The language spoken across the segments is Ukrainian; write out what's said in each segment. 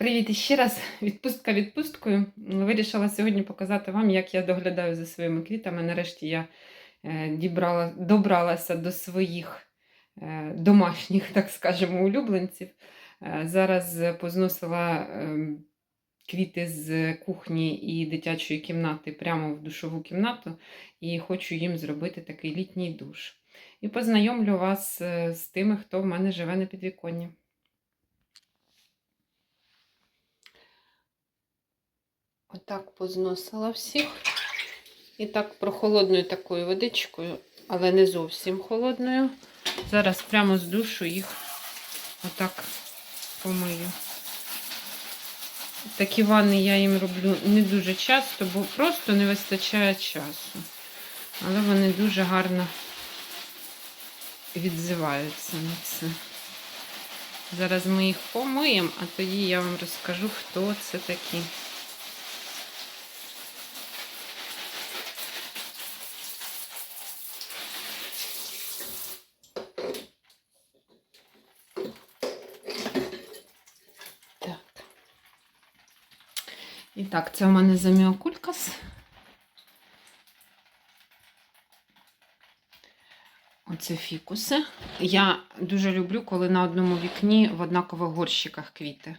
Привіт іще раз. Відпустка відпусткою. Вирішила сьогодні показати вам, як я доглядаю за своїми квітами. Нарешті я е, дібрала, добралася до своїх е, домашніх, так скажемо, улюбленців. Е, Зараз позносила е, квіти з кухні і дитячої кімнати прямо в душову кімнату і хочу їм зробити такий літній душ. І познайомлю вас з тими, хто в мене живе на підвіконні. Отак позносила всіх. І так прохолодною такою водичкою, але не зовсім холодною. Зараз прямо з душу їх отак помию. Такі ванни я їм роблю не дуже часто, бо просто не вистачає часу. Але вони дуже гарно відзиваються на це. Зараз ми їх помиємо, а тоді я вам розкажу, хто це такі. Так. І так, це у мене заміокулькас. Оце фікуси. Я дуже люблю, коли на одному вікні в однакових горщиках квіти.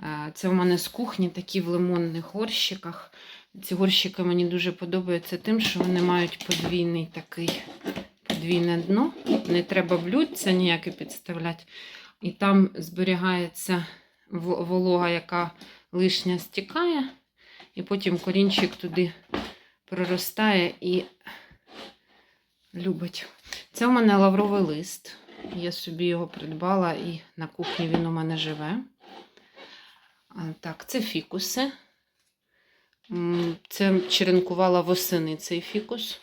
Е, Це у мене з кухні такі в лимонних горщиках. Ці горщики мені дуже подобаються тим, що вони мають подвійний такий подвійне дно. Не треба блюдця ніяке підставляти. І там зберігається волога, яка лишня стікає, і потім корінчик туди проростає і любить. Це у мене лавровий лист. Я собі його придбала і на кухні він у мене живе. Так, це фікуси. Це черенкувала восени цей фікус.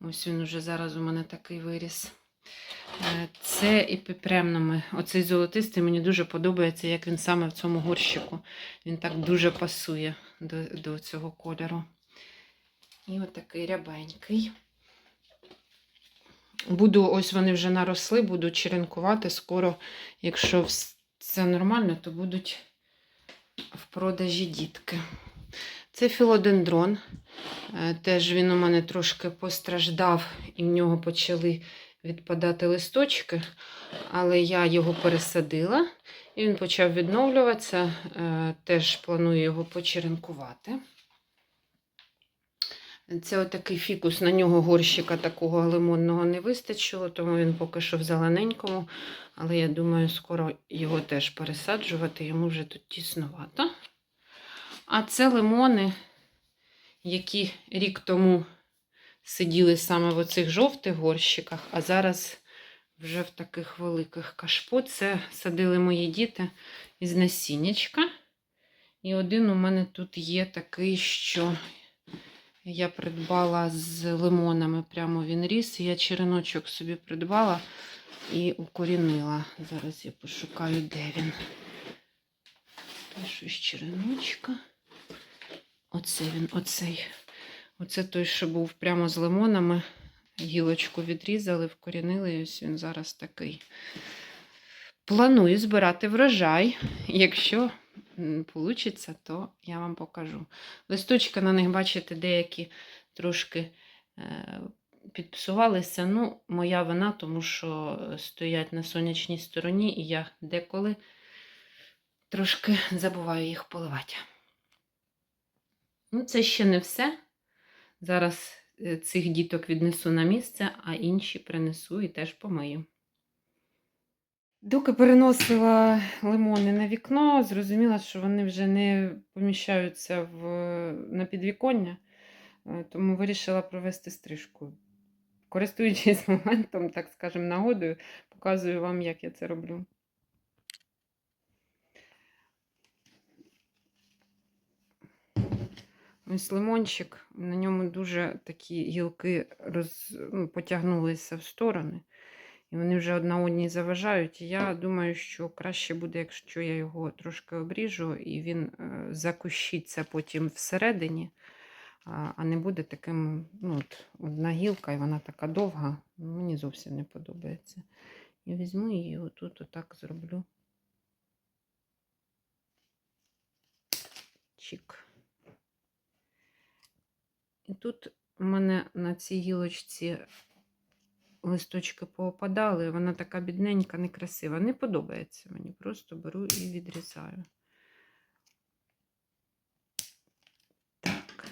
Ось він уже зараз у мене такий виріс. Е, Це епіпремними. Оцей золотистий мені дуже подобається, як він саме в цьому горщику. Він так дуже пасує до, до цього кольору. І отакий рябенький. Буду, ось вони вже наросли, буду черенкувати. Скоро, якщо все нормально, то будуть в продажі дітки. Це філодендрон. Е, Теж він у мене трошки постраждав, і в нього почали відпадати листочки, але я його пересадила, і він почав відновлюватися. Е, Теж планую його почеренкувати. Це отакий фікус, на нього горщика такого лимонного не вистачило, тому він поки що в зелененькому. Але я думаю, скоро його теж пересаджувати, йому вже тут тіснувато. А це лимони, які рік тому сиділи саме в оцих жовтих горщиках, а зараз вже в таких великих кашпо. Це садили мої діти із насіннячка. І один у мене тут є такий, що я придбала з лимонами. Прямо він ріс. Я череночок собі придбала і укорінила. Зараз я пошукаю, де він. Теж із череночка. Оце він, оцей. Оце той, що був прямо з лимонами. Гілочку відрізали, вкорінили, і ось він зараз такий. Планую збирати врожай. Якщо вийде, то я вам покажу. Листочки на них, бачите, деякі трошки е, підпсувалися. Ну, моя вина, тому що стоять на сонячній стороні, і я деколи трошки забуваю їх поливати. Ну, це ще не все. Зараз е, цих діток віднесу на місце, а інші принесу і теж помию. Доки переносила лимони на вікно, зрозуміла, що вони вже не поміщаються в, на підвіконня, е, тому вирішила провести стрижку. Користуючись моментом, так скажемо, нагодою, показую вам, як я це роблю. Ось лимончик, на ньому дуже такі гілки роз, ну, потягнулися в сторони. І вони вже одна одній заважають. І я думаю, що краще буде, якщо я його трошки обріжу, і він е, закущиться потім всередині, а, не буде таким, ну, от, одна гілка, і вона така довга. Мені зовсім не подобається. Я візьму її отут отак зроблю. Чик. І тут у мене на цій гілочці листочки поопадали, вона така бідненька, некрасива. Не подобається мені. Просто беру і відрізаю. Так.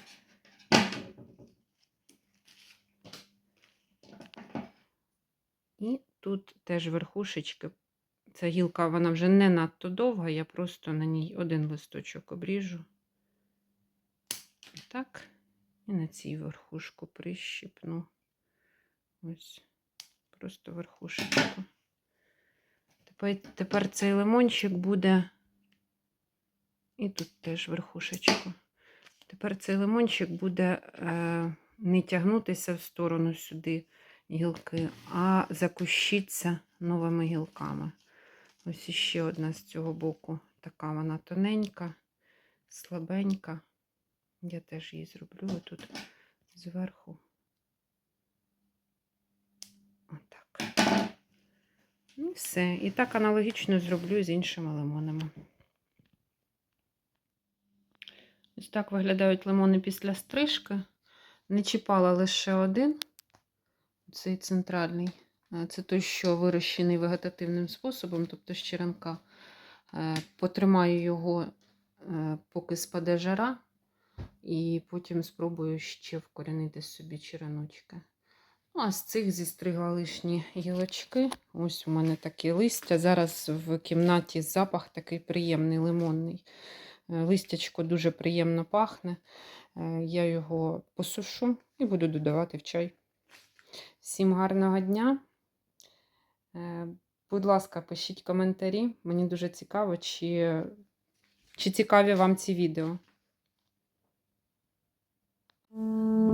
І тут теж верхушечки. Ця гілка, вона вже не надто довга, я просто на ній один листочок обріжу. Так. І на цій верхушку прищипну. Ось, просто верхушечку. Тепер, тепер цей лимончик буде. І тут теж верхушечку. Тепер цей лимончик буде е, не тягнутися в сторону сюди гілки, а закущиться новими гілками. Ось іще одна з цього боку. Така вона тоненька, слабенька. Я теж її зроблю тут зверху. Отак. І все. І так аналогічно зроблю з іншими лимонами. Ось так виглядають лимони після стрижки. Не чіпала лише один, цей центральний. Е, Це той, що вирощений вегетативним способом, тобто з черенка. Е, Потримаю його, е, поки спаде жара, і потім спробую ще вкорінити собі череночки. Ну, а з цих зістригла лишні гілочки. Ось у мене такі листя. Зараз в кімнаті запах такий приємний, лимонний. Е, Листячко дуже приємно пахне. Е, Я його посушу і буду додавати в чай. Всім гарного дня. Е, Будь ласка, пишіть коментарі. Мені дуже цікаво, чи, чи цікаві вам ці відео. Música